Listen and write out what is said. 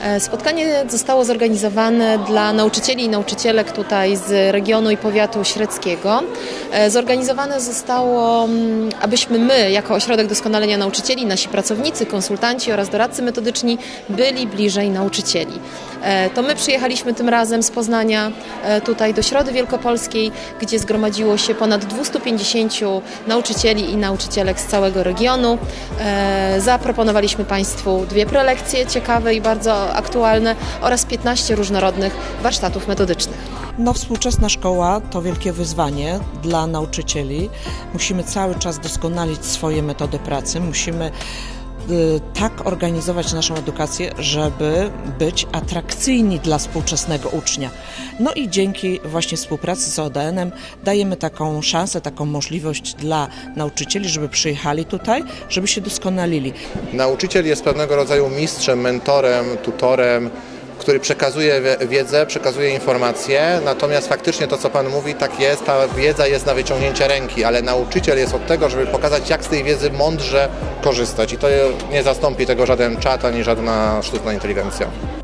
E, Spotkanie zostało zorganizowane dla nauczycieli i nauczycielek tutaj z regionu i powiatu średzkiego. E, Zorganizowane zostało, mm, abyśmy my, jako Ośrodek Doskonalenia Nauczycieli, nasi pracownicy, konsultanci oraz doradcy metodyczni byli bliżej nauczycieli. E, To my przyjechaliśmy tym razem z Poznania e, tutaj do Środy Wielkopolskiej, gdzie zgromadziło się ponad 250 nauczycieli i nauczycielek z całego regionu. E, Zaproponowaliśmy Państwu dwie prelekcje ciekawe i bardzo aktualne oraz 15 różnorodnych warsztatów metodycznych. No, współczesna szkoła to wielkie wyzwanie dla nauczycieli. Musimy cały czas doskonalić swoje metody pracy. Musimy tak organizować naszą edukację, żeby być atrakcyjni dla współczesnego ucznia. No i dzięki właśnie współpracy z ODN-em dajemy taką szansę, taką możliwość dla nauczycieli, żeby przyjechali tutaj, żeby się doskonalili. Nauczyciel jest pewnego rodzaju mistrzem, mentorem, tutorem, który przekazuje wie- wiedzę, przekazuje informacje, natomiast faktycznie to, co Pan mówi, tak jest, ta wiedza jest na wyciągnięcie ręki, ale nauczyciel jest od tego, żeby pokazać, jak z tej wiedzy mądrze korzystać i to nie zastąpi tego żaden czat ani żadna sztuczna inteligencja.